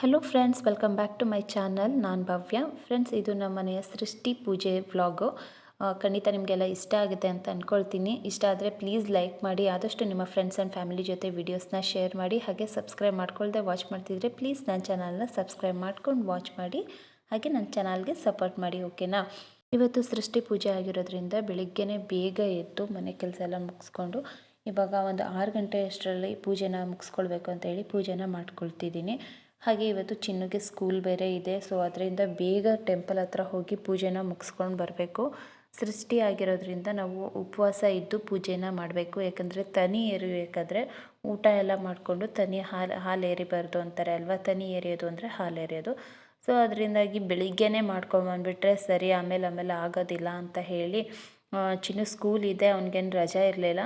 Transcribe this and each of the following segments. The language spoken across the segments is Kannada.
Hello friends welcome back to my channel ನಾನು ಭವ್ಯ. ಫ್ರೆಂಡ್ಸ್ ಇದು ನಮ್ಮ ಮನೆಯ ಸೃಷ್ಟಿ ಪೂಜೆ ವ್ಲಾಗು. ಖಂಡಿತ ನಿಮಗೆಲ್ಲ ಇಷ್ಟ ಆಗುತ್ತೆ ಅಂತ ಅಂದ್ಕೊಳ್ತೀನಿ ಇಷ್ಟ ಆದರೆ ಪ್ಲೀಸ್ ಲೈಕ್ ಮಾಡಿ, ಆದಷ್ಟು ನಿಮ್ಮ ಫ್ರೆಂಡ್ಸ್ ಆ್ಯಂಡ್ ಫ್ಯಾಮಿಲಿ ಜೊತೆ ವೀಡಿಯೋಸ್ನ ಶೇರ್ ಮಾಡಿ, ಹಾಗೆ ಸಬ್ಸ್ಕ್ರೈಬ್ ಮಾಡ್ಕೊಳ್ಳದೆ ವಾಚ್ ಮಾಡ್ತಿದ್ರೆ ಪ್ಲೀಸ್ ನನ್ನ ಚಾನಲ್ನ ಸಬ್ಸ್ಕ್ರೈಬ್ ಮಾಡ್ಕೊಂಡು ವಾಚ್ ಮಾಡಿ, ಹಾಗೆ ನನ್ನ ಚಾನಲ್ಗೆ ಸಪೋರ್ಟ್ ಮಾಡಿ ಓಕೆನಾ ಇವತ್ತು ಸೃಷ್ಟಿ ಪೂಜೆ ಆಗಿರೋದ್ರಿಂದ ಬೆಳಿಗ್ಗೆನೇ ಬೇಗ ಎದ್ದು ಮನೆ ಕೆಲಸ ಎಲ್ಲ ಮುಗಿಸ್ಕೊಂಡು, ಇವಾಗ ಒಂದು ಆರು ಗಂಟೆ ಅಷ್ಟರಲ್ಲಿ ಪೂಜೆನ ಮುಗಿಸ್ಕೊಳ್ಬೇಕು ಅಂತ ಹೇಳಿ ಪೂಜೆನ ಮಾಡ್ಕೊಳ್ತಿದ್ದೀನಿ. ಹಾಗೆ ಇವತ್ತು ಚಿನ್ನಗೆ ಸ್ಕೂಲ್ ಬೇರೆ ಇದೆ ಸೊ ಅದರಿಂದ ಬೇಗ ಟೆಂಪಲ್ ಹತ್ರ ಹೋಗಿ ಪೂಜೆನ ಮುಗಿಸ್ಕೊಂಡು ಬರಬೇಕು. ಸೃಷ್ಟಿ ಆಗಿರೋದ್ರಿಂದ ನಾವು ಉಪವಾಸ ಇದ್ದು ಪೂಜೆನ ಮಾಡಬೇಕು, ಯಾಕಂದರೆ ತನಿ ಏರಿಬೇಕಾದ್ರೆ ಊಟ ಎಲ್ಲ ಮಾಡಿಕೊಂಡು ತನಿ ಹಾಲು ಹಾಲು ಏರಿಬಾರ್ದು ಅಂತಾರೆ ಅಲ್ವಾ? ತನಿ ಏರಿಯೋದು ಅಂದರೆ ಹಾಲು ಏರಿಯೋದು. ಸೊ ಅದರಿಂದಾಗಿ ಬೆಳಿಗ್ಗೆನೇ ಮಾಡ್ಕೊಂಬಂದ್ಬಿಟ್ರೆ ಸರಿ, ಆಮೇಲೆ ಆಮೇಲೆ ಆಗೋದಿಲ್ಲ ಅಂತ ಹೇಳಿ ಚಿನ್ನು ಸ್ಕೂಲ್ ಇದೆ, ಅವ್ನಿಗೇನು ರಜಾ ಇರಲಿಲ್ಲ.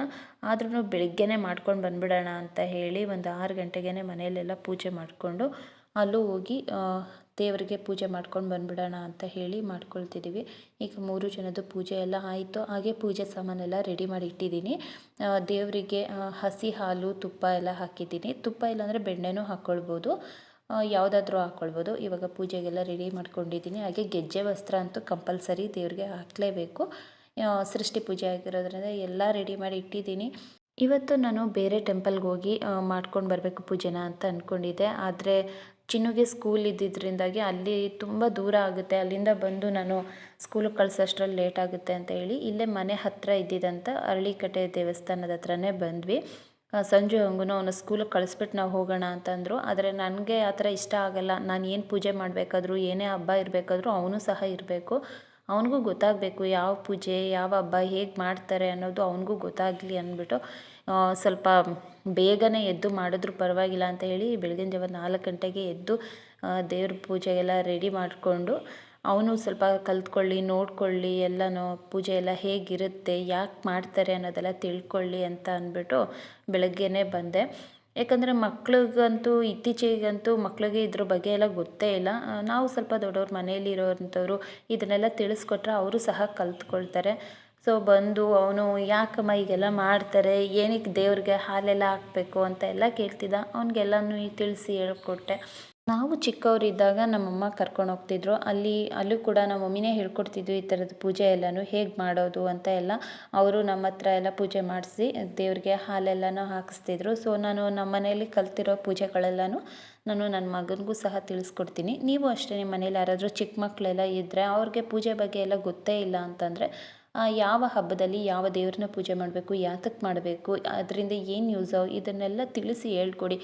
ಆದ್ರೂ ಬೆಳಿಗ್ಗೆ ಮಾಡ್ಕೊಂಡು ಬಂದ್ಬಿಡೋಣ ಅಂತ ಹೇಳಿ ಒಂದು ಆರು ಗಂಟೆಗೇ ಮನೆಯಲ್ಲೆಲ್ಲ ಪೂಜೆ ಮಾಡಿಕೊಂಡು ಅಲ್ಲೂ ಹೋಗಿ ದೇವರಿಗೆ ಪೂಜೆ ಮಾಡ್ಕೊಂಡು ಬಂದ್ಬಿಡೋಣ ಅಂತ ಹೇಳಿ ಮಾಡ್ಕೊಳ್ತಿದ್ದೀವಿ ಈಗ ಮೂರು ಜನದ್ದು ಪೂಜೆ ಎಲ್ಲ ಆಯಿತು. ಹಾಗೆ ಪೂಜೆ ಸಾಮಾನೆಲ್ಲ ರೆಡಿ ಮಾಡಿ ಇಟ್ಟಿದ್ದೀನಿ. ದೇವರಿಗೆ ಹಸಿ ಹಾಲು, ತುಪ್ಪ ಎಲ್ಲ ಹಾಕಿದ್ದೀನಿ. ತುಪ್ಪ ಇಲ್ಲಾಂದರೆ ಬೆಣ್ಣೆನೂ ಹಾಕ್ಕೊಳ್ಬೋದು ಯಾವುದಾದ್ರೂ ಹಾಕ್ಕೊಳ್ಬೋದು ಇವಾಗ ಪೂಜೆಗೆಲ್ಲ ರೆಡಿ ಮಾಡ್ಕೊಂಡಿದ್ದೀನಿ. ಹಾಗೆ ಗೆಜ್ಜೆ ವಸ್ತ್ರ ಅಂತೂ ಕಂಪಲ್ಸರಿ ದೇವರಿಗೆ ಹಾಕಲೇಬೇಕು. ಸೃಷ್ಟಿ ಪೂಜೆ ಆಗಿರೋದ್ರಿಂದ ಎಲ್ಲ ರೆಡಿ ಮಾಡಿ ಇಟ್ಟಿದ್ದೀನಿ. ಇವತ್ತು ನಾನು ಬೇರೆ ಟೆಂಪಲ್ಗೆ ಹೋಗಿ ಮಾಡ್ಕೊಂಡು ಬರಬೇಕು ಪೂಜೆನ ಅಂತ ಅಂದ್ಕೊಂಡಿದ್ದೆ ಆದರೆ ಚಿನ್ನುಗೆ ಸ್ಕೂಲ್ ಇದ್ದಿದ್ದರಿಂದಾಗಿ ಅಲ್ಲಿ ತುಂಬ ದೂರ ಆಗುತ್ತೆ. ಅಲ್ಲಿಂದ ಬಂದು ನಾನು ಸ್ಕೂಲಿಗೆ ಕಳ್ಸೋಷ್ಟ್ರಲ್ಲಿ ಲೇಟ್ ಆಗುತ್ತೆ ಅಂತ ಹೇಳಿ ಇಲ್ಲೇ ಮನೆ ಹತ್ತಿರ ಇದ್ದಿದ್ದಂಥ ಅರಳಿಕಟ್ಟೆ ದೇವಸ್ಥಾನದ ಹತ್ರನೇ ಬಂದ್ವಿ. ಸಂಜೆ ಹಂಗೂ ಅವನು ಸ್ಕೂಲಿಗೆ ಕಳಿಸ್ಬಿಟ್ಟು ನಾವು ಹೋಗೋಣ ಅಂತಂದರು ಆದರೆ ನನಗೆ ಆ ಥರ ಇಷ್ಟ ಆಗಲ್ಲ. ನಾನು ಏನು ಪೂಜೆ ಮಾಡಬೇಕಾದ್ರೂ, ಏನೇ ಹಬ್ಬ ಇರಬೇಕಾದ್ರೂ ಅವನು ಸಹ ಇರಬೇಕು. ಅವನಿಗೂ ಗೊತ್ತಾಗಬೇಕು ಯಾವ ಪೂಜೆ, ಯಾವ ಹಬ್ಬ ಹೇಗೆ ಮಾಡ್ತಾರೆ ಅನ್ನೋದು ಅವನಿಗೂ ಗೊತ್ತಾಗಲಿ ಅಂದ್ಬಿಟ್ಟು ಸ್ವಲ್ಪ ಬೇಗನೆ ಎದ್ದು ಮಾಡಿದ್ರು ಪರವಾಗಿಲ್ಲ ಅಂತ ಹೇಳಿ ಬೆಳಗಿನ ಜಾವ ನಾಲ್ಕು ಗಂಟೆಗೆ ಎದ್ದು ದೇವ್ರ ಪೂಜೆಗೆಲ್ಲ ರೆಡಿ ಮಾಡಿಕೊಂಡು, ಅವನು ಸ್ವಲ್ಪ ಕಲ್ತ್ಕೊಳ್ಳಿ, ನೋಡ್ಕೊಳ್ಳಿ, ಎಲ್ಲನೂ ಪೂಜೆ ಎಲ್ಲ ಹೇಗಿರುತ್ತೆ, ಯಾಕೆ ಮಾಡ್ತಾರೆ ಅನ್ನೋದೆಲ್ಲ ತಿಳ್ಕೊಳ್ಳಿ ಅಂತ ಅಂದ್ಬಿಟ್ಟು ಬೆಳಗ್ಗೆನೇ ಬಂದೆ. ಯಾಕಂದರೆ ಮಕ್ಳಿಗಂತೂ, ಇತ್ತೀಚೆಗಂತೂ ಮಕ್ಳಿಗೆ ಇದ್ರ ಬಗ್ಗೆ ಎಲ್ಲ ಗೊತ್ತೇ ಇಲ್ಲ. ನಾವು ಸ್ವಲ್ಪ ದೊಡ್ಡವ್ರು ಮನೆಯಲ್ಲಿರೋವಂಥವ್ರು ಇದನ್ನೆಲ್ಲ ತಿಳಿಸ್ಕೊಟ್ರೆ ಅವರು ಸಹ ಕಲ್ತ್ಕೊಳ್ತಾರೆ. ಸೊ, ಬಂದು ಅವನು ಯಾಕಮ್ಮ ಈಗೆಲ್ಲ ಮಾಡ್ತಾರೆ, ಏನಕ್ಕೆ ದೇವ್ರಿಗೆ ಹಾಲೆಲ್ಲ ಹಾಕಬೇಕು ಅಂತ ಎಲ್ಲ ಕೇಳ್ತಿದ್ದ. ಅವ್ನಿಗೆಲ್ಲನೂ ತಿಳಿಸಿ ಹೇಳ್ಕೊಟ್ಟೆ. ನಾವು ಚಿಕ್ಕವರಿದ್ದಾಗ ನಮ್ಮಮ್ಮ ಕರ್ಕೊಂಡು ಹೋಗ್ತಿದ್ರು. ಅಲ್ಲಿ, ಅಲ್ಲೂ ಕೂಡ ನಮ್ಮ ಮಮ್ಮಿನೇ ಹೇಳ್ಕೊಡ್ತಿದ್ವಿ ಈ ಥರದ ಪೂಜೆ ಎಲ್ಲನೂ ಹೇಗೆ ಮಾಡೋದು ಅಂತ ಎಲ್ಲ. ಅವರು ನಮ್ಮ ಹತ್ರ ಎಲ್ಲ ಪೂಜೆ ಮಾಡಿಸಿ ದೇವ್ರಿಗೆ ಹಾಲೆಲ್ಲನೂ ಹಾಕಿಸ್ತಿದ್ರು. ಸೊ ನಾನು ನಮ್ಮ ಮನೆಯಲ್ಲಿ ಕಲ್ತಿರೋ ಪೂಜೆಗಳೆಲ್ಲನೂ ನಾನು ನನ್ನ ಮಗನಿಗೂ ಸಹ ತಿಳಿಸ್ಕೊಡ್ತೀನಿ. ನೀವು ಅಷ್ಟೇ ನಿಮ್ಮ ಮನೇಲಿ ಯಾರಾದರೂ ಚಿಕ್ಕ ಮಕ್ಕಳೆಲ್ಲ ಇದ್ದರೆ ಅವ್ರಿಗೆ ಪೂಜೆ ಬಗ್ಗೆ ಎಲ್ಲ ಗೊತ್ತೇ ಇಲ್ಲ ಅಂತಂದರೆ ಯಾವ ಹಬ್ಬದಲ್ಲಿ ಯಾವ ದೇವ್ರನ್ನ ಪೂಜೆ ಮಾಡಬೇಕು ಯಾತಕ್ಕೆ ಮಾಡಬೇಕು, ಅದರಿಂದ ಏನು ಯೂಸು ಇದನ್ನೆಲ್ಲ ತಿಳಿಸಿ ಹೇಳ್ಕೊಡಿ.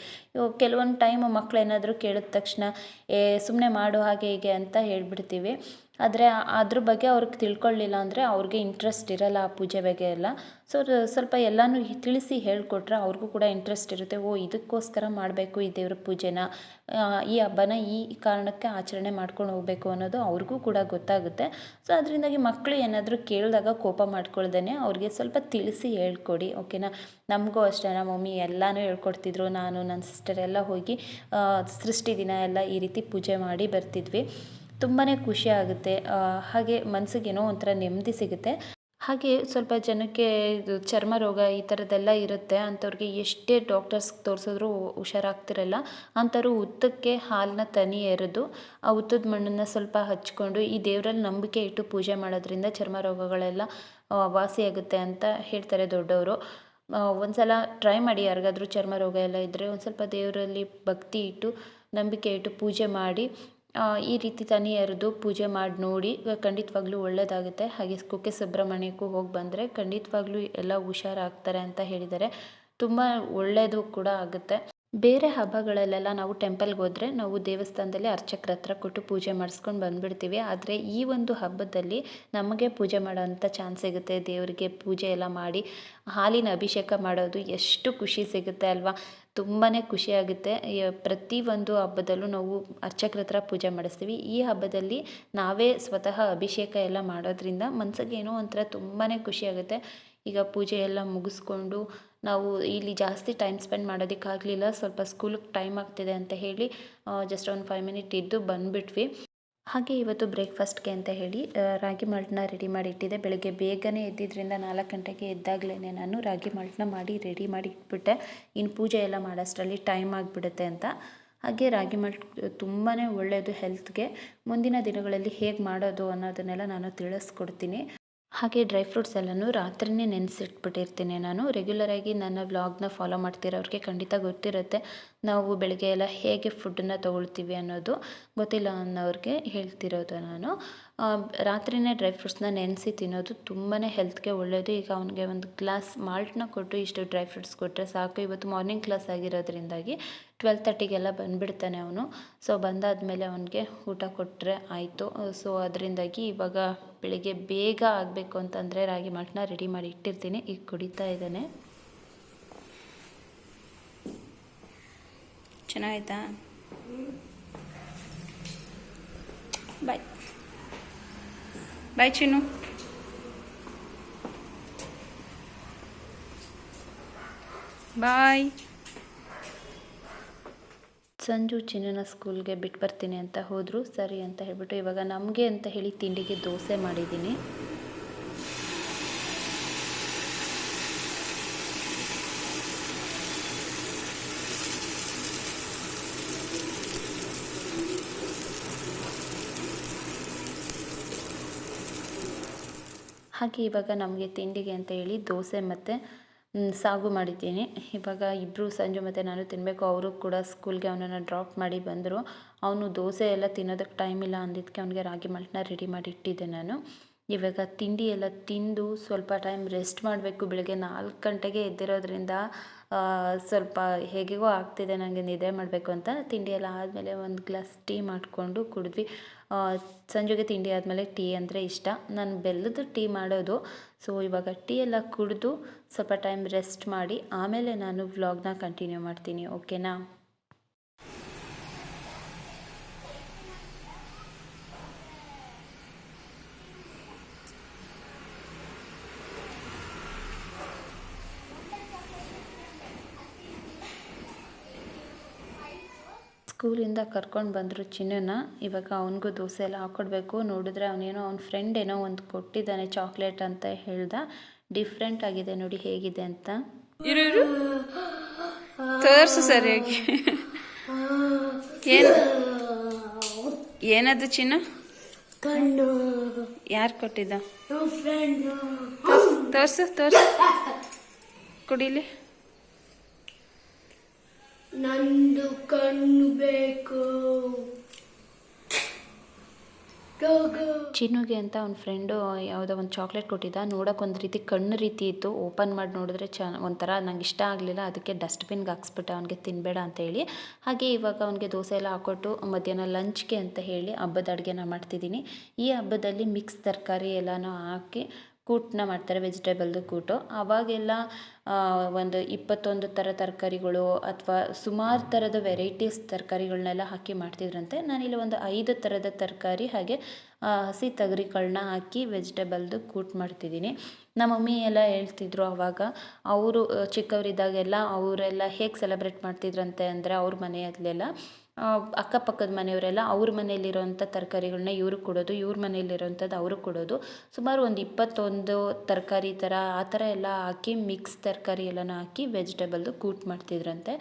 ಕೆಲವೊಂದು ಟೈಮ್ ಮಕ್ಳು ಏನಾದರೂ ಕೇಳಿದ ತಕ್ಷಣ, ಏ ಸುಮ್ಮನೆ ಮಾಡು, ಹಾಗೆ ಹೀಗೆ ಅಂತ ಹೇಳ್ಬಿಡ್ತೀವಿ. ಆದರೆ ಅದ್ರ ಬಗ್ಗೆ ಅವ್ರಿಗೆ ತಿಳ್ಕೊಳ್ಳಿಲ್ಲ ಅಂದರೆ ಅವ್ರಿಗೆ ಇಂಟ್ರೆಸ್ಟ್ ಇರಲ್ಲ ಆ ಪೂಜೆ ಬಗ್ಗೆ ಎಲ್ಲ. ಸೊ ಸ್ವಲ್ಪ ಎಲ್ಲನೂ ತಿಳಿಸಿ ಹೇಳಿಕೊಟ್ರೆ ಅವ್ರಿಗೂ ಕೂಡ ಇಂಟ್ರೆಸ್ಟ್ ಇರುತ್ತೆ. ಓ, ಇದಕ್ಕೋಸ್ಕರ ಮಾಡಬೇಕು ಈ ದೇವ್ರ ಪೂಜೆನ. ಈ ಹಬ್ಬನ ಈ ಕಾರಣಕ್ಕೆ ಆಚರಣೆ ಮಾಡ್ಕೊಂಡು ಹೋಗಬೇಕು ಅನ್ನೋದು ಅವ್ರಿಗೂ ಕೂಡ ಗೊತ್ತಾಗುತ್ತೆ. ಸೊ ಅದರಿಂದಾಗಿ ಮಕ್ಕಳು ಏನಾದರೂ ಕೇಳಿದಾಗ ಕೋಪ ಮಾಡ್ಕೊಳ್ದೇ ಅವ್ರಿಗೆ ಸ್ವಲ್ಪ ತಿಳಿಸಿ ಹೇಳ್ಕೊಡಿ ಓಕೆನಾ ನಮಗೂ ಅಷ್ಟೇ, ನಮ್ಮ ಮಮ್ಮಿ ಎಲ್ಲನೂ ಹೇಳ್ಕೊಡ್ತಿದ್ರು. ನಾನು, ನನ್ನ ಸಿಸ್ಟರ್ ಎಲ್ಲ ಹೋಗಿ ಸೃಷ್ಟಿ ದಿನ ಎಲ್ಲ ಈ ರೀತಿ ಪೂಜೆ ಮಾಡಿ ಬರ್ತಿದ್ವಿ. ತುಂಬಾ ಖುಷಿ ಆಗುತ್ತೆ. ಹಾಗೆ ಮನ್ಸಿಗೆ ಏನೋ ಒಂಥರ ನೆಮ್ಮದಿ ಸಿಗುತ್ತೆ. ಹಾಗೆ ಸ್ವಲ್ಪ ಜನಕ್ಕೆ ಇದು ಚರ್ಮ ರೋಗ ಈ ಥರದ್ದೆಲ್ಲ ಇರುತ್ತೆ. ಅಂಥವ್ರಿಗೆ ಎಷ್ಟೇ ಡಾಕ್ಟರ್ಸ್ ತೋರಿಸಿದ್ರು ಹುಷಾರಾಗ್ತಿರಲ್ಲ. ಅಂಥವ್ರು ಉತ್ತಕ್ಕೆ ಹಾಲನ್ನ ತನಿ ಎರೆದು, ಆ ಉತ್ತದ ಮಣ್ಣನ್ನು ಸ್ವಲ್ಪ ಹಚ್ಕೊಂಡು, ಈ ದೇವರಲ್ಲಿ ನಂಬಿಕೆ ಇಟ್ಟು ಪೂಜೆ ಮಾಡೋದ್ರಿಂದ ಚರ್ಮ ರೋಗಗಳೆಲ್ಲ ವಾಸಿಯಾಗುತ್ತೆ ಅಂತ ಹೇಳ್ತಾರೆ ದೊಡ್ಡವರು. ಒಂದು ಸಲ ಟ್ರೈ ಮಾಡಿ ಯಾರಿಗಾದರೂ ಚರ್ಮ ರೋಗ ಎಲ್ಲ ಇದ್ದರೆ ಒಂದು ಸ್ವಲ್ಪ ದೇವರಲ್ಲಿ ಭಕ್ತಿ ಇಟ್ಟು, ನಂಬಿಕೆ ಇಟ್ಟು ಪೂಜೆ ಮಾಡಿ. ಈ ರೀತಿ ತನಿ ಎರೆದು ಪೂಜೆ ಮಾಡಿ ನೋಡಿ ಖಂಡಿತವಾಗ್ಲೂ ಒಳ್ಳೆಯದಾಗುತ್ತೆ ಹಾಗೆ ಕುಕ್ಕೆ ಸುಬ್ರಹ್ಮಣ್ಯಕ್ಕೂ ಹೋಗಿ ಬಂದರೆ ಖಂಡಿತವಾಗ್ಲೂ ಎಲ್ಲ ಹುಷಾರಾಗ್ತಾರೆ ಅಂತ ಹೇಳಿದ್ದಾರೆ. ತುಂಬ ಒಳ್ಳೆಯದು ಕೂಡ ಆಗುತ್ತೆ. ಬೇರೆ ಹಬ್ಬಗಳಲ್ಲೆಲ್ಲ ನಾವು ಟೆಂಪಲ್ಗೆ ಹೋದರೆ ನಾವು ದೇವಸ್ಥಾನದಲ್ಲಿ ಅರ್ಚಕ್ರ ಹತ್ರ ಕೊಟ್ಟು ಪೂಜೆ ಮಾಡಿಸ್ಕೊಂಡು ಬಂದುಬಿಡ್ತೀವಿ. ಆದರೆ ಈ ಒಂದು ಹಬ್ಬದಲ್ಲಿ ನಮಗೆ ಪೂಜೆ ಮಾಡೋವಂಥ ಚಾನ್ಸ್ ಸಿಗುತ್ತೆ. ದೇವರಿಗೆ ಪೂಜೆ ಎಲ್ಲ ಮಾಡಿ ಹಾಲಿನ ಅಭಿಷೇಕ ಮಾಡೋದು ಎಷ್ಟು ಖುಷಿ ಸಿಗುತ್ತೆ ಅಲ್ವಾ? ತುಂಬಾ ಖುಷಿಯಾಗುತ್ತೆ ಪ್ರತಿಯೊಂದು ಹಬ್ಬದಲ್ಲೂ ನಾವು ಅರ್ಚಕ್ರ ಹತ್ರ ಪೂಜೆ ಮಾಡಿಸ್ತೀವಿ. ಈ ಹಬ್ಬದಲ್ಲಿ ನಾವೇ ಸ್ವತಃ ಅಭಿಷೇಕ ಎಲ್ಲ ಮಾಡೋದ್ರಿಂದ ಮನಸ್ಸಿಗೆ ಏನೋ ಒಂಥರ ತುಂಬಾ ಖುಷಿಯಾಗುತ್ತೆ ಈಗ ಪೂಜೆ ಎಲ್ಲ ಮುಗಿಸ್ಕೊಂಡು ನಾವು ಇಲ್ಲಿ ಜಾಸ್ತಿ ಟೈಮ್ ಸ್ಪೆಂಡ್ ಮಾಡೋದಕ್ಕಾಗಲಿಲ್ಲ. ಸ್ವಲ್ಪ ಸ್ಕೂಲಿಗೆ ಟೈಮ್ ಆಗ್ತಿದೆ ಅಂತ ಹೇಳಿ ಜಸ್ಟ್ ಒಂದು ಫೈವ್ ಮಿನಿಟ್ ಇದ್ದು ಬಂದುಬಿಟ್ವಿ. ಹಾಗೆ ಇವತ್ತು ಬ್ರೇಕ್ಫಾಸ್ಟ್ಗೆ ಅಂತ ಹೇಳಿ ರಾಗಿ ಮಾಲ್ಟನ್ನ ರೆಡಿ ಮಾಡಿ ಇಟ್ಟಿದ್ದೆ. ಬೆಳಗ್ಗೆ ಬೇಗನೆ ಎದ್ದಿದ್ದರಿಂದ ನಾಲ್ಕು ಗಂಟೆಗೆ ಎದ್ದಾಗಲೇ ನಾನು ರಾಗಿ ಮಾಲ್ಟನ್ನ ಮಾಡಿ ರೆಡಿ ಮಾಡಿ ಇಟ್ಬಿಟ್ಟೆ. ಇನ್ನು ಪೂಜೆ ಎಲ್ಲ ಮಾಡೋಷ್ಟರಲ್ಲಿ ಟೈಮ್ ಆಗಿಬಿಡುತ್ತೆ ಅಂತ. ಹಾಗೆ ರಾಗಿ ಮಾಲ್ಟ್ ತುಂಬಾ ಒಳ್ಳೆಯದು ಹೆಲ್ತ್ಗೆ ಮುಂದಿನ ದಿನಗಳಲ್ಲಿ ಹೇಗೆ ಮಾಡೋದು ಅನ್ನೋದನ್ನೆಲ್ಲ ನಾನು ತಿಳಿಸ್ಕೊಡ್ತೀನಿ. ಹಾಗೆ ಡ್ರೈ ಫ್ರೂಟ್ಸ್ ಎಲ್ಲನೂ ರಾತ್ರಿನೇ ನೆನೆಸಿಟ್ಬಿಟ್ಟಿರ್ತೀನಿ ನಾನು. ರೆಗ್ಯುಲರಾಗಿ ನನ್ನ ವ್ಲಾಗ್ನ ಫಾಲೋ ಮಾಡ್ತಿರೋರಿಗೆ ಖಂಡಿತ ಗೊತ್ತಿರುತ್ತೆ. ನಾವು ಬೆಳಗ್ಗೆ ಎಲ್ಲ ಹೇಗೆ ಫುಡ್ಡನ್ನ ತಗೊಳ್ತೀವಿ ಅನ್ನೋದು ಗೊತ್ತಿಲ್ಲ ಅನ್ನೋರಿಗೆ ಹೇಳ್ತಿರೋದು ನಾನು. ರಾತ್ರಿಯೇ ಡ್ರೈ ಫ್ರೂಟ್ಸ್ನ ನೆನೆಸಿ ತಿನ್ನೋದು ತುಂಬಾ ಹೆಲ್ತ್ಗೆ ಒಳ್ಳೆಯದು ಈಗ ಅವನಿಗೆ ಒಂದು ಗ್ಲಾಸ್ ಮಾಲ್ಟ್ನ ಕೊಟ್ಟು ಇಷ್ಟು ಡ್ರೈ ಫ್ರೂಟ್ಸ್ ಕೊಟ್ಟರೆ ಸಾಕು. ಇವತ್ತು ಮಾರ್ನಿಂಗ್ ಕ್ಲಾಸ್ ಆಗಿರೋದ್ರಿಂದಾಗಿ ಟ್ವೆಲ್ ತರ್ಟಿಗೆಲ್ಲ ಬಂದುಬಿಡ್ತಾನೆ ಅವನು. ಸೊ ಬಂದಾದಮೇಲೆ ಅವನಿಗೆ ಊಟ ಕೊಟ್ಟರೆ ಆಯಿತು. ಸೊ ಅದರಿಂದಾಗಿ ಇವಾಗ ಬೆಳಿಗ್ಗೆ ಬೇಗ ಆಗಬೇಕು ಅಂತಂದರೆ ರಾಗಿ ಮಾಲ್ಟ್ನ ರೆಡಿ ಮಾಡಿ ಇಟ್ಟಿರ್ತೀನಿ. ಈಗ ಕುಡಿತಾ ಇದ್ದಾನೆ. ಚೆನ್ನಾಯ್ತಾ ಬಾಯ್ ಬಾಯ್ ಚಿನ್ನು ಬಾಯ್ ಸಂಜು ಚಿನ್ನನ ಸ್ಕೂಲ್ಗೆ ಬಿಟ್ಟು ಬರ್ತೀನಿ ಅಂತ ಹೋದರು. ಸರಿ ಅಂತ ಹೇಳಿಬಿಟ್ಟು ಇವಾಗ ನಮಗೆ ಅಂತ ಹೇಳಿ ತಿಂಡಿಗೆ ದೋಸೆ ಮಾಡಿದ್ದೀನಿ. ಹಾಗೆ ಇವಾಗ ನಮಗೆ ತಿಂಡಿಗೆ ಅಂತ ಹೇಳಿ ದೋಸೆ ಮತ್ತು ಸಾಗು ಮಾಡಿದ್ದೀನಿ. ಇವಾಗ ಇಬ್ಬರು ಸಂಜು ಮತ್ತು ನಾನು ತಿನ್ನಬೇಕು ಅವರು ಕೂಡ ಸ್ಕೂಲ್ಗೆ ಅವನನ್ನು ಡ್ರಾಪ್ ಮಾಡಿ ಬಂದರು. ಅವನು ದೋಸೆ ಎಲ್ಲ ತಿನ್ನೋದಕ್ಕೆ ಟೈಮ್ ಇಲ್ಲ ಅಂದಿದ್ದಕ್ಕೆ ಅವನಿಗೆ ರಾಗಿ ಮಲ್ಟನ್ನ ರೆಡಿ ಮಾಡಿ ಇಟ್ಟಿದ್ದೆ ನಾನು. ಇವಾಗ ತಿಂಡಿ ಎಲ್ಲ ತಿಂದು ಸ್ವಲ್ಪ ಟೈಮ್ ರೆಸ್ಟ್ ಮಾಡಬೇಕು. ಬೆಳಗ್ಗೆ ನಾಲ್ಕು ಗಂಟೆಗೆ ಎದ್ದಿರೋದ್ರಿಂದ ಸ್ವಲ್ಪ ಹೇಗೆಗೋ ಆಗ್ತಿದೆ ನನಗೆ ನಿದ್ದೆ ಮಾಡಬೇಕು ಅಂತ ತಿಂಡಿ ಎಲ್ಲ ಆದಮೇಲೆ ಒಂದು ಗ್ಲಾಸ್ ಟೀ ಮಾಡಿಕೊಂಡು ಕುಡಿದ್ವಿ. ಸಂಜೆಗೆ ತಿಂಡಿ ಆದಮೇಲೆ ಟೀ ಅಂದರೆ ಇಷ್ಟ. ನಾನು ಬೆಲ್ಲದ ಟೀ ಮಾಡೋದು. ಸೊ ಇವಾಗ ಟೀ ಎಲ್ಲ ಕುಡಿದು ಸ್ವಲ್ಪ ಟೈಮ್ ರೆಸ್ಟ್ ಮಾಡಿ, ಆಮೇಲೆ ನಾನು ವ್ಲಾಗ್ನ ಕಂಟಿನ್ಯೂ ಮಾಡ್ತೀನಿ ಓಕೆನಾ ಸ್ಕೂಲಿಂದ ಕರ್ಕೊಂಡು ಬಂದರು ಚಿನ್ನನ. ಇವಾಗ ಅವನಿಗೂ ದೋಸೆ ಎಲ್ಲ ಹಾಕ್ಕೊಡ್ಬೇಕು ನೋಡಿದ್ರೆ ಅವನೇನೋ ಅವ್ನ ಫ್ರೆಂಡ್ ಏನೋ ಒಂದು ಕೊಟ್ಟಿದ್ದಾನೆ ಚಾಕ್ಲೇಟ್ ಅಂತ ಹೇಳ್ದ. ಡಿಫ್ರೆಂಟ್ ಆಗಿದೆ ನೋಡಿ ಹೇಗಿದೆ ಅಂತ. ಇರು ತೋರಿಸು ಸರಿಯಾಗಿ. ಏನು? ಏನದು ಚಿನ್ನ? ಕಣ್ಣು. ಯಾರು ಕೊಟ್ಟಿದ್ದ? ಫ್ರೆಂಡು ತೋರ್ಸು ತೋರ್ಸು. ಕುಡಿಲಿ. ನಂದು ಕಣ್ಣು ಬೇಕು. ಚಿನ್ನುಗೆ ಅಂತ ಅವ್ನ ಫ್ರೆಂಡು ಯಾವುದೋ ಒಂದು ಚಾಕ್ಲೇಟ್ ಕೊಟ್ಟಿದ್ದ. ನೋಡೋಕೆ ಒಂದು ರೀತಿ ಕಣ್ಣು ರೀತಿ ಇತ್ತು. ಓಪನ್ ಮಾಡಿ ನೋಡಿದ್ರೆ ಚ, ಒಂಥರ ನಂಗೆ ಇಷ್ಟ ಆಗಲಿಲ್ಲ. ಅದಕ್ಕೆ ಡಸ್ಟ್ಬಿನ್ಗೆ ಹಾಕ್ಸ್ಬಿಟ್ಟೆ. ಅವನಿಗೆ ತಿನ್ನಬೇಡ ಅಂತ ಹೇಳಿ. ಹಾಗೆ ಇವಾಗ ಅವನಿಗೆ ದೋಸೆ ಎಲ್ಲ ಹಾಕ್ಕೊಟ್ಟು ಮಧ್ಯಾಹ್ನ ಲಂಚ್ಗೆ ಅಂತ ಹೇಳಿ ಹಬ್ಬದ ಅಡುಗೆನ ಮಾಡ್ತಿದ್ದೀನಿ. ಈ ಹಬ್ಬದಲ್ಲಿ ಮಿಕ್ಸ್ ತರಕಾರಿ ಎಲ್ಲನೂ ಹಾಕಿ ಕೂಟನ್ನ ಮಾಡ್ತಾರೆ, ವೆಜಿಟೇಬಲ್ದು ಕೂಟು. ಆವಾಗೆಲ್ಲ ಒಂದು ಇಪ್ಪತ್ತೊಂದು ಥರ ತರಕಾರಿಗಳು ಅಥವಾ ಸುಮಾರು ಥರದ ವೆರೈಟೀಸ್ ತರಕಾರಿಗಳನ್ನೆಲ್ಲ ಹಾಕಿ ಮಾಡ್ತಿದ್ರಂತೆ. ನಾನಿಲ್ಲಿ ಒಂದು ಐದು ಥರದ ತರಕಾರಿ ಹಾಗೆ ಹಸಿ ತೊಗರಿಗಳನ್ನ ಹಾಕಿ ವೆಜಿಟೇಬಲ್ದು ಕೂಟ್ ಮಾಡ್ತಿದ್ದೀನಿ. ನಮ್ಮ ಮಮ್ಮಿ ಎಲ್ಲ ಹೇಳ್ತಿದ್ರು ಆವಾಗ ಅವರು, ಚಿಕ್ಕವರಿದ್ದಾಗೆಲ್ಲ, ಅವರೆಲ್ಲ ಹೇಗೆ ಸೆಲೆಬ್ರೇಟ್ ಮಾಡ್ತಿದ್ರಂತೆ ಅಂದರೆ ಅವ್ರ ಮನೆಯಲ್ಲೆಲ್ಲ ಅಕ್ಕಪಕ್ಕದ ಮನೆಯವರೆಲ್ಲ ಅವ್ರ ಮನೆಯಲ್ಲಿರೋಂಥ ತರಕಾರಿಗಳನ್ನ ಇವ್ರಿಗೆ ಕೊಡೋದು, ಇವ್ರ ಮನೆಯಲ್ಲಿರೋಂಥದ್ದು ಅವ್ರಿಗೆ ಕೊಡೋದು. ಸುಮಾರು ಒಂದು ಇಪ್ಪತ್ತೊಂದು ತರಕಾರಿ ಥರ ಆ ಥರ ಎಲ್ಲ ಹಾಕಿ ಮಿಕ್ಸ್ ತರಕಾರಿ ಎಲ್ಲನ ಹಾಕಿ ವೆಜಿಟೇಬಲ್ದು ಕೂಟ್ ಮಾಡ್ತಿದ್ರಂತೆ.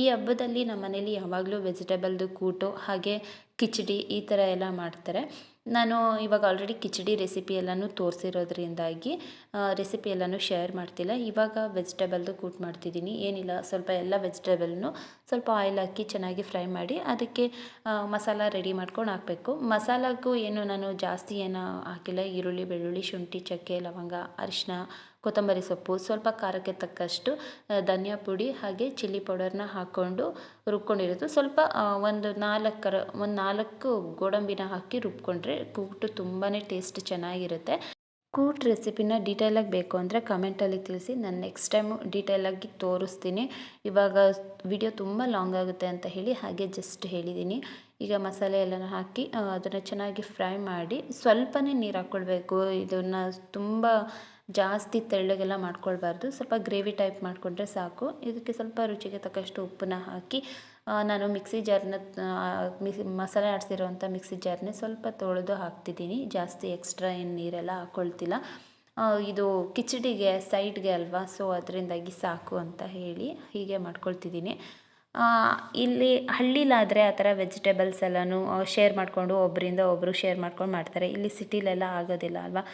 ಈ ಹಬ್ಬದಲ್ಲಿ ನಮ್ಮ ಮನೇಲಿ ಯಾವಾಗಲೂ ವೆಜಿಟೇಬಲ್ದು ಕೂಟು, ಹಾಗೆ ಕಿಚಡಿ ಈ ಥರ ಎಲ್ಲ ಮಾಡ್ತಾರೆ. ನಾನು ಇವಾಗ ಆಲ್ರೆಡಿ ಕಿಚಡಿ ರೆಸಿಪಿ ಎಲ್ಲನೂ ತೋರಿಸಿರೋದ್ರಿಂದಾಗಿ ರೆಸಿಪಿ ಎಲ್ಲನೂ ಶೇರ್ ಮಾಡ್ತಿಲ್ಲ. ಇವಾಗ ವೆಜಿಟೇಬಲ್ದು ಕೂಟ್ ಮಾಡ್ತಿದ್ದೀನಿ. ಏನಿಲ್ಲ, ಸ್ವಲ್ಪ ಎಲ್ಲ ವೆಜಿಟೇಬಲ್ನು ಸ್ವಲ್ಪ ಆಯಿಲ್ ಹಾಕಿ ಚೆನ್ನಾಗಿ ಫ್ರೈ ಮಾಡಿ ಅದಕ್ಕೆ ಮಸಾಲ ರೆಡಿ ಮಾಡ್ಕೊಂಡು ಹಾಕಬೇಕು. ಮಸಾಲಕ್ಕೂ ಏನು ನಾನು ಜಾಸ್ತಿ ಏನು ಹಾಕಿಲ್ಲ. ಈರುಳ್ಳಿ, ಬೆಳ್ಳುಳ್ಳಿ, ಶುಂಠಿ, ಚಕ್ಕೆ, ಲವಂಗ ಅರಿಶಿನ ಕೊತ್ತಂಬರಿ ಸೊಪ್ಪು, ಸ್ವಲ್ಪ ಖಾರಕ್ಕೆ ತಕ್ಕಷ್ಟು ಧನಿಯಾ ಪುಡಿ, ಹಾಗೆ ಚಿಲ್ಲಿ ಪೌಡರ್ನ ಹಾಕ್ಕೊಂಡು ರುಬ್ಕೊಂಡಿರೋದು. ಸ್ವಲ್ಪ ಒಂದು ನಾಲ್ಕರ, ಒಂದು ನಾಲ್ಕು ಗೋಡಂಬಿನ ಹಾಕಿ ರುಬ್ಕೊಂಡ್ರೆ ಕೂಟು ತುಂಬಾ ಟೇಸ್ಟ್ ಚೆನ್ನಾಗಿರುತ್ತೆ. ಕೂಟ್ ರೆಸಿಪಿನ ಡೀಟೇಲಾಗಿ ಬೇಕು ಅಂದರೆ ಕಮೆಂಟಲ್ಲಿ ತಿಳಿಸಿ. ನಾನು ನೆಕ್ಸ್ಟ್ ಟೈಮು ಡೀಟೇಲಾಗಿ ತೋರಿಸ್ತೀನಿ. ಇವಾಗ ವಿಡಿಯೋ ತುಂಬ ಲಾಂಗ್ ಆಗುತ್ತೆ ಅಂತ ಹೇಳಿ ಹಾಗೆ ಜಸ್ಟ್ ಹೇಳಿದ್ದೀನಿ ಈಗ ಮಸಾಲೆ ಎಲ್ಲನ ಹಾಕಿ ಅದನ್ನು ಚೆನ್ನಾಗಿ ಫ್ರೈ ಮಾಡಿ, ಸ್ವಲ್ಪನೇ ನೀರು ಹಾಕ್ಕೊಳ್ಬೇಕು ಇದನ್ನು ತುಂಬ ಜಾಸ್ತಿ ತೆಳ್ಳಗೆಲ್ಲ ಮಾಡ್ಕೊಳ್ಬಾರ್ದು. ಸ್ವಲ್ಪ ಗ್ರೇವಿ ಟೈಪ್ ಮಾಡಿಕೊಂಡ್ರೆ ಸಾಕು. ಇದಕ್ಕೆ ಸ್ವಲ್ಪ ರುಚಿಗೆ ತಕ್ಕಷ್ಟು ಉಪ್ಪನ್ನ ಹಾಕಿ ನಾನು ಮಿಕ್ಸಿ ಜಾರ್ನ ಮಿಕ್ಸಿ ಮಸಾಲೆ ಆಡಿಸಿರುವಂಥ ಮಿಕ್ಸಿ ಜಾರ್ನೇ ಸ್ವಲ್ಪ ತೊಳೆದು ಹಾಕ್ತಿದ್ದೀನಿ. ಜಾಸ್ತಿ ಎಕ್ಸ್ಟ್ರಾ ಏನು ನೀರೆಲ್ಲ ಹಾಕ್ಕೊಳ್ತಿಲ್ಲ ಇದು ಕಿಚಡಿಗೆ, ಸೈಡ್ಗೆ ಅಲ್ವಾ? ಸೊ, ಅದರಿಂದಾಗಿ ಸಾಕು ಅಂತ ಹೇಳಿ ಹೀಗೆ ಮಾಡ್ಕೊಳ್ತಿದ್ದೀನಿ. ಇಲ್ಲಿ ಹಳ್ಳಿಲಾದರೆ ಆ ಥರ ವೆಜಿಟೇಬಲ್ಸ್ ಎಲ್ಲನೂ ಶೇರ್ ಮಾಡಿಕೊಂಡು ಒಬ್ಬರಿಂದ ಒಬ್ಬರು ಶೇರ್ ಮಾಡ್ಕೊಂಡು ಮಾಡ್ತಾರೆ. ಇಲ್ಲಿ ಸಿಟಿಲೆಲ್ಲ ಆಗೋದಿಲ್ಲ ಅಲ್ವಾ?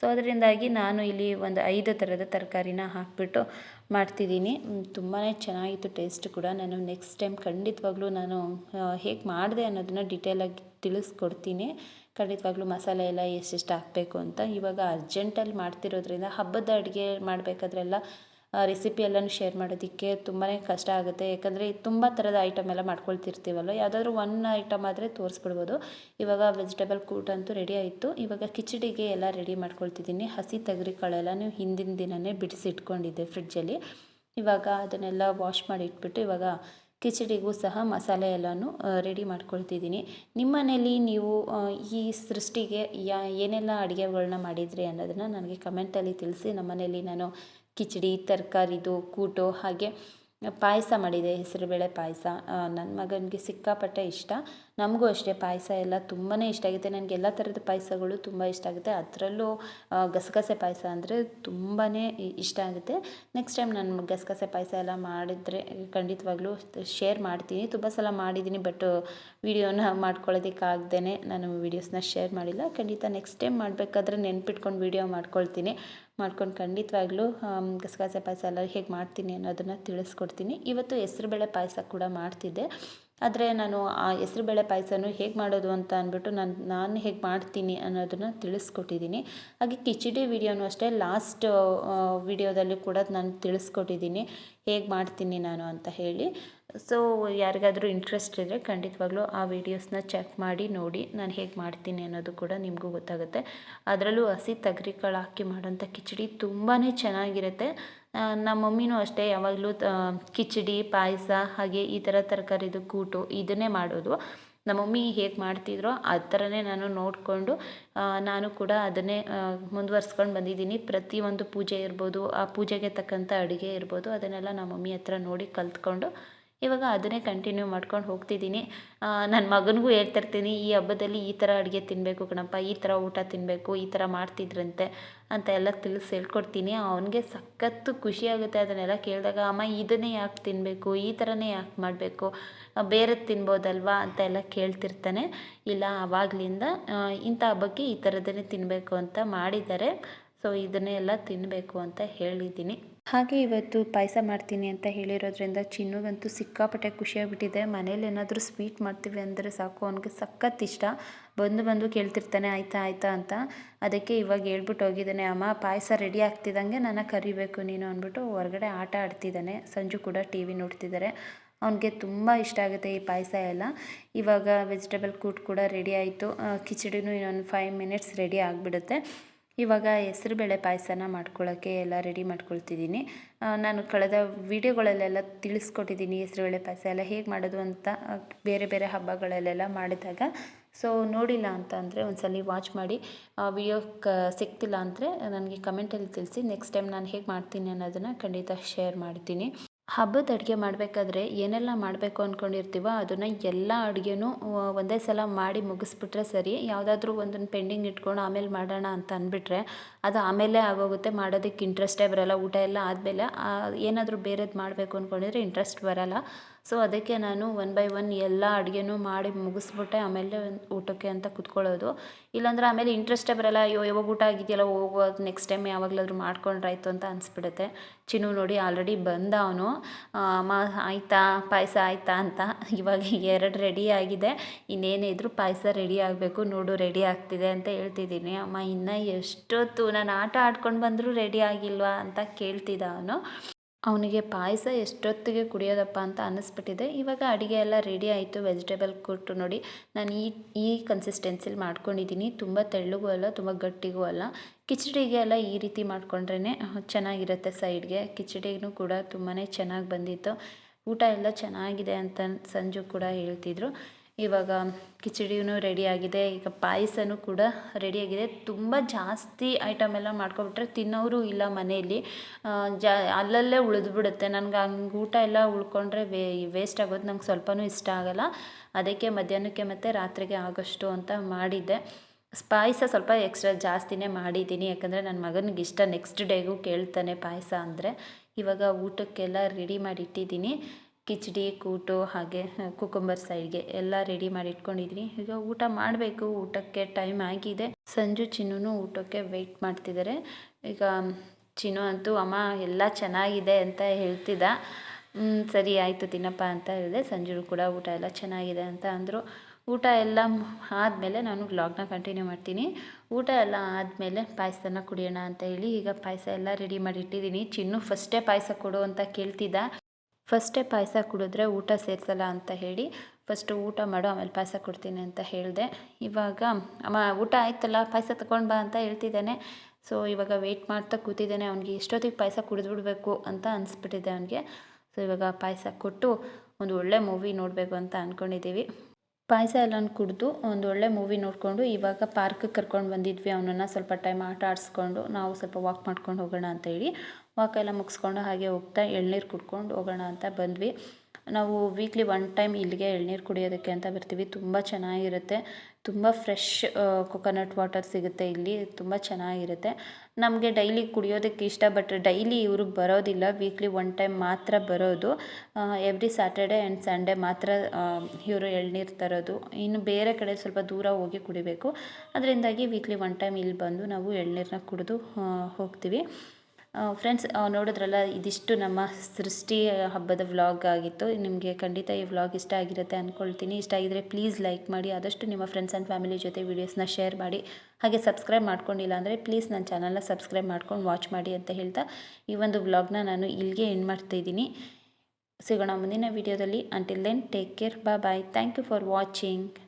ಸೊ ಅದರಿಂದಾಗಿ ನಾನು ಇಲ್ಲಿ ಒಂದು ಐದು ಥರದ ತರಕಾರಿನ ಹಾಕಿಬಿಟ್ಟು ಮಾಡ್ತಿದ್ದೀನಿ. ತುಂಬಾ ಚೆನ್ನಾಗಿತ್ತು ಟೇಸ್ಟ್ ಕೂಡ. ನಾನು ನೆಕ್ಸ್ಟ್ ಟೈಮ್ ಖಂಡಿತವಾಗ್ಲೂ ನಾನು ಹೇಗೆ ಮಾಡಿದೆ ಅನ್ನೋದನ್ನ ಡಿಟೇಲಾಗಿ ತಿಳಿಸ್ಕೊಡ್ತೀನಿ. ಖಂಡಿತವಾಗ್ಲೂ ಮಸಾಲೆ ಎಲ್ಲ ಎಷ್ಟೆಷ್ಟು ಹಾಕಬೇಕು ಅಂತ. ಇವಾಗ ಅರ್ಜೆಂಟಲ್ಲಿ ಮಾಡ್ತಿರೋದ್ರಿಂದ ಹಬ್ಬದ ಅಡುಗೆ ಮಾಡಬೇಕಾದ್ರೆಲ್ಲ ರೆಸಿಪಿ ಎಲ್ಲನೂ ಶೇರ್ ಮಾಡೋದಕ್ಕೆ ತುಂಬಾ ಕಷ್ಟ ಆಗುತ್ತೆ. ಯಾಕಂದರೆ ತುಂಬ ಥರದ ಐಟಮ್ ಎಲ್ಲ ಮಾಡ್ಕೊಳ್ತಿರ್ತೀವಲ್ಲ ಯಾವುದಾದ್ರೂ ಒನ್ ಐಟಮ್ ಆದರೆ ತೋರಿಸ್ಬಿಡ್ಬೋದು. ಇವಾಗ ವೆಜಿಟೇಬಲ್ ಕೂಟ್ ಅಂತೂ ರೆಡಿ ಆಯಿತು. ಇವಾಗ ಕಿಚಡಿಗೆ ಎಲ್ಲ ರೆಡಿ ಮಾಡ್ಕೊಳ್ತಿದ್ದೀನಿ. ಹಸಿ ನೀವು ಹಿಂದಿನ ದಿನವೇ ಬಿಡಿಸಿ ಇಟ್ಕೊಂಡಿದ್ದೆ ಫ್ರಿಡ್ಜಲ್ಲಿ ಇವಾಗ ಅದನ್ನೆಲ್ಲ ವಾಶ್ ಮಾಡಿ ಇಟ್ಬಿಟ್ಟು ಇವಾಗ ಕಿಚಡಿಗೂ ಸಹ ಮಸಾಲೆ ಎಲ್ಲನೂ ರೆಡಿ ಮಾಡ್ಕೊಳ್ತಿದ್ದೀನಿ. ನಿಮ್ಮ ಮನೇಲಿ ನೀವು ಈ ಸೃಷ್ಟಿಗೆ ಯಾ, ಏನೆಲ್ಲ ಅಡುಗೆಗಳನ್ನ ಮಾಡಿದ್ರಿ ಅನ್ನೋದನ್ನು ನನಗೆ ಕಮೆಂಟಲ್ಲಿ ತಿಳಿಸಿ. ನಮ್ಮ ಮನೇಲಿ ನಾನು ಕಿಚಡಿ ತರಕಾರಿದು ಕೂಟು, ಹಾಗೆ ಪಾಯಸ ಮಾಡಿದೆ ಹೆಸರುಬೇಳೆ ಪಾಯಸ. ನನ್ನ ಮಗನಿಗೆ ಸಿಕ್ಕಾಪಟ್ಟೆ ಇಷ್ಟ. ನಮಗೂ ಅಷ್ಟೇ, ಪಾಯಸ ಎಲ್ಲ ತುಂಬಾ ಇಷ್ಟ ಆಗುತ್ತೆ. ನನಗೆ ಎಲ್ಲ ಥರದ ಪಾಯಸಗಳು ತುಂಬ ಇಷ್ಟ ಆಗುತ್ತೆ. ಅದರಲ್ಲೂ ಗಸಗಸೆ ಪಾಯಸ ಅಂದರೆ ತುಂಬಾ ಇಷ್ಟ ಆಗುತ್ತೆ. ನೆಕ್ಸ್ಟ್ ಟೈಮ್ ನಾನು ಗಸಗಸೆ ಪಾಯಸ ಎಲ್ಲ ಮಾಡಿದರೆ ಖಂಡಿತವಾಗ್ಲೂ ಶೇರ್ ಮಾಡ್ತೀನಿ. ತುಂಬ ಸಲ ಮಾಡಿದ್ದೀನಿ ಬಟ್ ವಿಡಿಯೋನ ಮಾಡ್ಕೊಳ್ಳೋದಕ್ಕಾಗ್ದೇ ನಾನು ವೀಡಿಯೋಸ್ನ ಶೇರ್ ಮಾಡಿಲ್ಲ. ಖಂಡಿತ ನೆಕ್ಸ್ಟ್ ಟೈಮ್ ಮಾಡಬೇಕಾದ್ರೆ ನೆನ್ಪಿಟ್ಕೊಂಡು ವೀಡಿಯೋ ಮಾಡ್ಕೊಳ್ತೀನಿ. ಮಾಡ್ಕೊಂಡು ಖಂಡಿತವಾಗ್ಲೂ ಗಸಗಸೆ ಪಾಯಸ ಎಲ್ಲ ಹೇಗೆ ಮಾಡ್ತೀನಿ ಅನ್ನೋದನ್ನು ತಿಳಿಸ್ಕೊಡ್ತೀನಿ. ಇವತ್ತು ಹೆಸ್ರುಬೇಳೆ ಪಾಯಸ ಕೂಡ ಮಾಡ್ತಿದ್ದೆ. ಆದರೆ ನಾನು ಆ ಹೆಸ್ರುಬೇಳೆ ಪಾಯಸನೂ ಹೇಗೆ ಮಾಡೋದು ಅಂತ ಅಂದ್ಬಿಟ್ಟು ನಾನು ನಾನು ಹೇಗೆ ಮಾಡ್ತೀನಿ ಅನ್ನೋದನ್ನು ತಿಳಿಸ್ಕೊಟ್ಟಿದ್ದೀನಿ. ಹಾಗೆ ಕಿಚಡಿ ವಿಡಿಯೋನೂ ಅಷ್ಟೇ, ಲಾಸ್ಟ್ ವಿಡಿಯೋದಲ್ಲಿ ಕೂಡ ನಾನು ತಿಳಿಸ್ಕೊಟ್ಟಿದ್ದೀನಿ, ಹೇಗೆ ಮಾಡ್ತೀನಿ ನಾನು ಅಂತ ಹೇಳಿ. ಸೊ ಯಾರಿಗಾದರೂ ಇಂಟ್ರೆಸ್ಟ್ ಇದ್ದರೆ ಖಂಡಿತವಾಗ್ಲೂ ಆ ವೀಡಿಯೋಸ್ನ ಚೆಕ್ ಮಾಡಿ, ನೋಡಿ ನಾನು ಹೇಗೆ ಮಾಡ್ತೀನಿ ಅನ್ನೋದು ಕೂಡ ನಿಮಗೂ ಗೊತ್ತಾಗುತ್ತೆ. ಅದರಲ್ಲೂ ಹಸಿ ತಗ್ರಿಕಾಳು ಹಾಕಿ ಮಾಡೋಂಥ ಕಿಚಡಿ ತುಂಬಾ ಚೆನ್ನಾಗಿರುತ್ತೆ. ನಮ್ಮ ಮಮ್ಮಿನೂ ಅಷ್ಟೇ ಯಾವಾಗಲೂ ಕಿಚಡಿ, ಪಾಯಸ, ಹಾಗೆ ಈ ಥರ ತರಕಾರಿದು ಕೂಟು ಇದನ್ನೇ ಮಾಡೋದು. ನಮ್ಮ ಮಮ್ಮಿ ಹೇಗೆ ಮಾಡ್ತಿದ್ರೋ ಆ ಥರನೇ ನಾನು ನೋಡಿಕೊಂಡು ನಾನು ಕೂಡ ಅದನ್ನೇ ಮುಂದುವರ್ಸ್ಕೊಂಡು ಬಂದಿದ್ದೀನಿ. ಪ್ರತಿಯೊಂದು ಪೂಜೆ ಇರ್ಬೋದು, ಆ ಪೂಜೆಗೆ ತಕ್ಕಂಥ ಅಡುಗೆ ಇರ್ಬೋದು, ಅದನ್ನೆಲ್ಲ ನಮ್ಮ ಮಮ್ಮಿ ಹತ್ರ ನೋಡಿ ಕಲ್ತ್ಕೊಂಡು ಇವಾಗ ಅದನ್ನೇ ಕಂಟಿನ್ಯೂ ಮಾಡ್ಕೊಂಡು ಹೋಗ್ತಿದ್ದೀನಿ. ನನ್ನ ಮಗನಿಗೂ ಹೇಳ್ತಿರ್ತೀನಿ, ಈ ಹಬ್ಬದಲ್ಲಿ ಈ ಥರ ಅಡುಗೆ ತಿನ್ನಬೇಕು ಕಣಪ್ಪ, ಈ ಥರ ಊಟ ತಿನ್ನಬೇಕು ಈ ಥರ ಮಾಡ್ತಿದ್ರಂತೆ ಅಂತ ಎಲ್ಲ ತಿಳಿಸಿ ಹೇಳ್ಕೊಡ್ತೀನಿ. ಅವನಿಗೆ ಸಖತ್ತು ಖುಷಿಯಾಗುತ್ತೆ ಅದನ್ನೆಲ್ಲ ಕೇಳಿದಾಗ, ಅಮ್ಮ, ಇದನ್ನೇ ಯಾಕೆ ತಿನ್ನಬೇಕು ಈ ಥರನೇ ಯಾಕೆ ಮಾಡಬೇಕು? ಬೇರೆ ತಿನ್ಬೋದಲ್ವಾ? ಅಂತ ಎಲ್ಲ ಕೇಳ್ತಿರ್ತಾನೆ. ಇಲ್ಲ ಆವಾಗಲಿಂದ ಇಂಥ ಹಬ್ಬಕ್ಕೆ ಈ ಥರದನ್ನೇ ತಿನ್ನಬೇಕು ಅಂತ ಮಾಡಿದ್ದಾರೆ. ಸೊ ಇದನ್ನೇ ಎಲ್ಲ ತಿನ್ನಬೇಕು ಅಂತ ಹೇಳಿದ್ದೀನಿ. ಹಾಗೆ ಇವತ್ತು ಪಾಯಸ ಮಾಡ್ತೀನಿ ಅಂತ ಹೇಳಿರೋದ್ರಿಂದ ಚಿನ್ನುಗಂತೂ ಸಿಕ್ಕಾಪಟ್ಟೆ ಖುಷಿಯಾಗ್ಬಿಟ್ಟಿದೆ. ಮನೇಲಿ ಏನಾದರೂ ಸ್ವೀಟ್ ಮಾಡ್ತೀವಿ ಅಂದರೆ ಸಾಕು, ಅವನಿಗೆ ಸಖತ್ ಇಷ್ಟ. ಬಂದು ಬಂದು ಕೇಳ್ತಿರ್ತಾನೆ, ಆಯ್ತಾ ಆಯ್ತಾ ಅಂತ. ಅದಕ್ಕೆ ಇವಾಗ ಹೇಳ್ಬಿಟ್ಟು ಹೋಗಿದ್ದಾನೆ, ಅಮ್ಮ, ಪಾಯಸ ರೆಡಿ ಆಗ್ತಿದ್ದಂಗೆ ನನ್ನ ಕರಿಬೇಕು ನೀನು ಅಂದ್ಬಿಟ್ಟು ಹೊರಗಡೆ ಆಟ ಆಡ್ತಿದ್ದಾನೆ. ಸಂಜು ಕೂಡ ಟಿ ವಿ ನೋಡ್ತಿದ್ದಾರೆ. ಅವನಿಗೆ ತುಂಬ ಇಷ್ಟ ಆಗುತ್ತೆ ಈ ಪಾಯಸ ಎಲ್ಲ. ಇವಾಗ ವೆಜಿಟೇಬಲ್ ಕೂಟ್ ಕೂಡ ರೆಡಿ ಆಯಿತು. ಕಿಚಡಿನೂ ಇನ್ನೊಂದು ಫೈವ್ ಮಿನಿಟ್ಸ್ ರೆಡಿ ಆಗಿಬಿಡುತ್ತೆ. ಇವಾಗ ಹೆಸರುಬೇಳೆ ಪಾಯಸನ ಮಾಡ್ಕೊಳ್ಳೋಕ್ಕೆ ಎಲ್ಲ ರೆಡಿ ಮಾಡ್ಕೊಳ್ತಿದ್ದೀನಿ. ನಾನು ಕಳೆದ ವೀಡಿಯೋಗಳಲ್ಲೆಲ್ಲ ತಿಳಿಸ್ಕೊಟ್ಟಿದ್ದೀನಿ ಹೆಸರುಬೇಳೆ ಪಾಯಸ ಎಲ್ಲ ಹೇಗೆ ಮಾಡೋದು ಅಂತ ಬೇರೆ ಬೇರೆ ಹಬ್ಬಗಳಲ್ಲೆಲ್ಲ ಮಾಡಿದಾಗ. ಸೊ ನೋಡಿಲ್ಲ ಅಂತ ಅಂದರೆ ಒಂದ್ಸಲ ವಾಚ್ ಮಾಡಿ. ವಿಡಿಯೋ ಕ ಸಿಕ್ತಿಲ್ಲ ಅಂದರೆ ನನಗೆ ಕಮೆಂಟಲ್ಲಿ ತಿಳಿಸಿ. ನೆಕ್ಸ್ಟ್ ಟೈಮ್ ನಾನು ಹೇಗೆ ಮಾಡ್ತೀನಿ ಅನ್ನೋದನ್ನು ಖಂಡಿತ ಶೇರ್ ಮಾಡ್ತೀನಿ. ಹಬ್ಬದ ಅಡುಗೆ ಮಾಡಬೇಕಾದ್ರೆ ಏನೆಲ್ಲ ಮಾಡಬೇಕು ಅಂದ್ಕೊಂಡಿರ್ತೀವೋ ಅದನ್ನು ಎಲ್ಲ ಅಡುಗೆನೂ ಒಂದೇ ಸಲ ಮಾಡಿ ಮುಗಿಸ್ಬಿಟ್ರೆ ಸರಿ. ಯಾವುದಾದ್ರೂ ಒಂದನ್ನು ಪೆಂಡಿಂಗ್ ಇಟ್ಕೊಂಡು ಆಮೇಲೆ ಮಾಡೋಣ ಅಂತ ಅಂದ್ಬಿಟ್ರೆ ಅದು ಆಮೇಲೆ ಆಗೋಗುತ್ತೆ. ಮಾಡೋದಕ್ಕೆ ಇಂಟ್ರೆಸ್ಟೇ ಬರಲ್ಲ. ಊಟ ಎಲ್ಲ ಆದಮೇಲೆ ಏನಾದರೂ ಬೇರೆದು ಮಾಡಬೇಕು ಅಂದ್ಕೊಂಡಿದ್ರೆ ಇಂಟ್ರೆಸ್ಟ್ ಬರಲ್ಲ. ಸೊ ಅದಕ್ಕೆ ನಾನು ಒನ್ ಬೈ ಒನ್ ಎಲ್ಲ ಅಡುಗೆನೂ ಮಾಡಿ ಮುಗಿಸ್ಬಿಟ್ಟೆ. ಆಮೇಲೆ ಊಟಕ್ಕೆ ಅಂತ ಕುತ್ಕೊಳ್ಳೋದು. ಇಲ್ಲಾಂದ್ರೆ ಆಮೇಲೆ ಇಂಟ್ರೆಸ್ಟೇ ಬರಲ್ಲ. ಅಯ್ಯೋ, ಯಾವಾಗ ಊಟ ಆಗಿದೆಯಲ್ಲ ಹೋಗೋ ನೆಕ್ಸ್ಟ್ ಟೈಮ್ ಯಾವಾಗಲಾದ್ರೂ ಮಾಡ್ಕೊಂಡ್ರಾಯ್ತು ಅಂತ ಅನಿಸ್ಬಿಡುತ್ತೆ. ಚಿನ್ನು ನೋಡಿ ಆಲ್ರೆಡಿ ಬಂದ ಅವನು. ಅಮ್ಮ ಆಯಿತಾ? ಪಾಯಸ ಆಯಿತಾ? ಅಂತ. ಇವಾಗ ಎರಡು ರೆಡಿ ಆಗಿದೆ. ಇದ್ದರೂ ಪಾಯಸ ರೆಡಿ ಆಗಬೇಕು. ನೋಡು ರೆಡಿ ಆಗ್ತಿದೆ ಅಂತ ಹೇಳ್ತಿದ್ದೀನಿ. ಅಮ್ಮ, ಇನ್ನೂ ಎಷ್ಟೊತ್ತು? ನಾನು ಆಟ ಆಡ್ಕೊಂಡು ಬಂದರೂ ರೆಡಿ ಆಗಿಲ್ವಾ? ಅಂತ ಕೇಳ್ತಿದ್ದ ಅವನು. ಅವನಿಗೆ ಪಾಯಸ ಎಷ್ಟೊತ್ತಿಗೆ ಕುಡಿಯೋದಪ್ಪ ಅಂತ ಅನ್ನಿಸ್ಬಿಟ್ಟಿದೆ. ಇವಾಗ ಅಡುಗೆ ಎಲ್ಲ ರೆಡಿ ಆಯಿತು. ವೆಜಿಟೇಬಲ್ ಕೊಟ್ಟು ನೋಡಿ ನಾನು ಈ ಈ ಕನ್ಸಿಸ್ಟೆನ್ಸಿಲಿ ಮಾಡ್ಕೊಂಡಿದ್ದೀನಿ ತುಂಬ ತೆಳ್ಳಗೂ ಅಲ್ಲ, ತುಂಬ ಗಟ್ಟಿಗೂ ಅಲ್ಲ. ಕಿಚಡಿಗೆ ಎಲ್ಲ ಈ ರೀತಿ ಮಾಡಿಕೊಂಡ್ರೇ ಚೆನ್ನಾಗಿರುತ್ತೆ ಸೈಡ್ಗೆ. ಕಿಚಡಿಗೂ ಕೂಡ ತುಂಬಾ ಚೆನ್ನಾಗಿ ಬಂದಿತ್ತು. ಊಟ ಎಲ್ಲ ಚೆನ್ನಾಗಿದೆ ಅಂತ ಸಂಜು ಕೂಡ ಹೇಳ್ತಿದ್ರು. ಇವಾಗ ಕಿಚಡಿಯೂ ರೆಡಿಯಾಗಿದೆ. ಈಗ ಪಾಯಸನೂ ಕೂಡ ರೆಡಿಯಾಗಿದೆ. ತುಂಬ ಜಾಸ್ತಿ ಐಟಮ್ ಎಲ್ಲ ಮಾಡ್ಕೊಬಿಟ್ರೆ ತಿನ್ನೋರು ಇಲ್ಲ ಮನೆಯಲ್ಲಿ. ಜಾ, ಅಲ್ಲಲ್ಲೇ ಉಳಿದ್ಬಿಡುತ್ತೆ. ನನಗೆ ಹಂಗೆ ಊಟ ಎಲ್ಲ ಉಳ್ಕೊಂಡ್ರೆ ವೇ ವೇಸ್ಟ್ ಆಗೋದು ನಂಗೆ ಸ್ವಲ್ಪನೂ ಇಷ್ಟ ಆಗಲ್ಲ. ಅದಕ್ಕೆ ಮಧ್ಯಾಹ್ನಕ್ಕೆ ಮತ್ತು ರಾತ್ರಿಗೆ ಆಗೋಷ್ಟು ಅಂತ ಮಾಡಿದ್ದೆ. ಪಾಯಸ ಸ್ವಲ್ಪ ಎಕ್ಸ್ಟ್ರಾ ಜಾಸ್ತಿನೇ ಮಾಡಿದ್ದೀನಿ. ಯಾಕಂದರೆ ನನ್ನ ಮಗನಿಗೆ ಇಷ್ಟ ನೆಕ್ಸ್ಟ್ ಡೇಗೂ ಕೇಳ್ತಾನೆ ಪಾಯಸ ಅಂದರೆ. ಇವಾಗ ಊಟಕ್ಕೆಲ್ಲ ರೆಡಿ ಮಾಡಿ ಇಟ್ಟಿದ್ದೀನಿ ಕಿಚಡಿ, ಕೂಟು, ಹಾಗೆ ಕುಕುಂಬರ್ ಸೈಡ್ಗೆ ಎಲ್ಲ ರೆಡಿ ಮಾಡಿ ಇಟ್ಕೊಂಡಿದ್ದೀನಿ ಈಗ ಊಟ ಮಾಡಬೇಕು. ಊಟಕ್ಕೆ ಟೈಮ್ ಆಗಿದೆ. ಸಂಜು ಚಿನ್ನು ಊಟಕ್ಕೆ ವೆಯ್ಟ್ ಮಾಡ್ತಿದ್ದಾರೆ ಈಗ ಚಿನ್ನು ಅಂತೂ ಅಮ್ಮ ಎಲ್ಲ ಚೆನ್ನಾಗಿದೆ ಅಂತ ಹೇಳ್ತಿದ್ದ. ಸರಿ ಆಯಿತು, ತಿನ್ನಪ್ಪ ಅಂತ ಹೇಳಿದೆ. ಸಂಜು ಕೂಡ ಊಟ ಎಲ್ಲ ಚೆನ್ನಾಗಿದೆ ಅಂತ ಅಂದರು. ಊಟ ಎಲ್ಲ ಆದಮೇಲೆ ನಾನು ವ್ಲಾಗ್ನ ಕಂಟಿನ್ಯೂ ಮಾಡ್ತೀನಿ. ಊಟ ಎಲ್ಲ ಆದಮೇಲೆ ಪಾಯಸನ ಕುಡಿಯೋಣ ಅಂತ ಹೇಳಿ ಈಗ ಪಾಯಸ ಎಲ್ಲ ರೆಡಿ ಮಾಡಿ ಇಟ್ಟಿದ್ದೀನಿ ಚಿನ್ನು ಫಸ್ಟೇ ಪಾಯಸ ಕೊಡು ಅಂತ ಕೇಳ್ತಿದ್ದ. ಫಸ್ಟೇ ಪಾಯಸ ಕುಡಿದ್ರೆ ಊಟ ಸೇರಿಸಲ್ಲ ಅಂತ ಹೇಳಿ ಫಸ್ಟು ಊಟ ಮಾಡು, ಆಮೇಲೆ ಪಾಯಸ ಕೊಡ್ತೀನಿ ಅಂತ ಹೇಳಿದೆ. ಇವಾಗ ಅಮ್ಮ, ಊಟ ಆಯ್ತಲ್ಲ, ಪಾಯಸ ತಗೊಂಡು ಬಾ ಅಂತ ಹೇಳ್ತಿದ್ದಾನೆ. ಸೊ ಇವಾಗ ವೆಯ್ಟ್ ಮಾಡ್ತಾ ಕೂತಿದ್ದಾನೆ. ಅವ್ನಿಗೆ ಎಷ್ಟೊತ್ತಿಗೆ ಪಾಯಸ ಕುಡಿದ್ಬಿಡ್ಬೇಕು ಅಂತ ಅನಿಸ್ಬಿಟ್ಟಿದೆ ಅವನಿಗೆ. ಸೊ ಇವಾಗ ಪಾಯಸ ಕೊಟ್ಟು ಒಂದು ಒಳ್ಳೆ ಮೂವಿ ನೋಡಬೇಕು ಅಂತ ಅಂದ್ಕೊಂಡಿದ್ದೀವಿ ಪಾಯಸ ಎಲ್ಲ ಕುಡಿದು ಒಂದು ಒಳ್ಳೆ ಮೂವಿ ನೋಡಿಕೊಂಡು ಇವಾಗ ಪಾರ್ಕಿಗೆ ಕರ್ಕೊಂಡು ಬಂದಿದ್ವಿ. ಅವನನ್ನು ಸ್ವಲ್ಪ ಟೈಮ್ ಆಟ ಆಡಿಸ್ಕೊಂಡು ನಾವು ಸ್ವಲ್ಪ ವಾಕ್ ಮಾಡ್ಕೊಂಡು ಹೋಗೋಣ ಅಂತ ಹೇಳಿ ವಾಕ್ ಎಲ್ಲ ಮುಗಿಸ್ಕೊಂಡು ಹಾಗೆ ಹೋಗ್ತಾ ಎಳ್ನೀರು ಕುಡ್ಕೊಂಡು ಹೋಗೋಣ ಅಂತ ಬಂದ್ವಿ. ನಾವು ವೀಕ್ಲಿ ಒನ್ ಟೈಮ್ ಇಲ್ಲಿಗೆ ಎಳ್ನೀರು ಕುಡಿಯೋದಕ್ಕೆ ಅಂತ ಬರ್ತೀವಿ. ತುಂಬ ಚೆನ್ನಾಗಿರುತ್ತೆ. ತುಂಬ ಫ್ರೆಶ್ ಕೊಕೊನಟ್ ವಾಟರ್ ಸಿಗುತ್ತೆ ಇಲ್ಲಿ. ತುಂಬ ಚೆನ್ನಾಗಿರುತ್ತೆ. ನಮಗೆ ಡೈಲಿ ಕುಡಿಯೋದಕ್ಕೆ ಇಷ್ಟ ಬಟ್ ಡೈಲಿ ಇವರು ಬರೋದಿಲ್ಲ. ವೀಕ್ಲಿ ಒನ್ ಟೈಮ್ ಮಾತ್ರ ಬರೋದು. ಎವ್ರಿ ಸ್ಯಾಟರ್ಡೆ ಆ್ಯಂಡ್ ಸಂಡೇ ಮಾತ್ರ ಇವರು ಎಳ್ನೀರು ತರೋದು. ಇನ್ನು ಬೇರೆ ಕಡೆ ಸ್ವಲ್ಪ ದೂರ ಹೋಗಿ ಕುಡಿಬೇಕು. ಅದರಿಂದಾಗಿ ವೀಕ್ಲಿ ಒನ್ ಟೈಮ್ ಇಲ್ಲಿ ಬಂದು ನಾವು ಎಳ್ನೀರನ್ನ ಕುಡಿದು ಹೋಗ್ತೀವಿ. ಫ್ರೆಂಡ್ಸ್ ನೋಡಿದ್ರಲ್ಲ, ಇದಿಷ್ಟು ನಮ್ಮ ಸೃಷ್ಟಿ ಹಬ್ಬದ ವ್ಲಾಗ್ ಆಗಿತ್ತು. ನಿಮಗೆ ಖಂಡಿತ ಈ ವ್ಲಾಗ್ ಇಷ್ಟ ಆಗಿರುತ್ತೆ ಅಂದ್ಕೊಳ್ತೀನಿ ಇಷ್ಟ ಆಗಿದ್ರೆ ಪ್ಲೀಸ್ ಲೈಕ್ ಮಾಡಿ, ಆದಷ್ಟು ನಿಮ್ಮ ಫ್ರೆಂಡ್ಸ್ ಆ್ಯಂಡ್ ಫ್ಯಾಮಿಲಿ ಜೊತೆ ವೀಡಿಯೋಸ್ನ ಶೇರ್ ಮಾಡಿ. ಹಾಗೆ ಸಬ್ಸ್ಕ್ರೈಬ್ ಮಾಡ್ಕೊಂಡಿಲ್ಲ ಅಂದರೆ ಪ್ಲೀಸ್ ನನ್ನ ಚಾನಲ್ನ ಸಬ್ಸ್ಕ್ರೈಬ್ ಮಾಡ್ಕೊಂಡು ವಾಚ್ ಮಾಡಿ ಅಂತ ಹೇಳ್ತಾ ಈ ಒಂದು ವ್ಲಾಗ್ನ ನಾನು ಇಲ್ಲಿಗೆ ಎಂಡ್ ಮಾಡ್ತಾ ಇದ್ದೀನಿ. ಸಿಗೋಣ ಮುಂದಿನ ವೀಡಿಯೋದಲ್ಲಿ ಅಂಟಿಲ್ ದೆನ್ ಟೇಕ್ ಕೇರ್ ಬಾ bye thank you for watching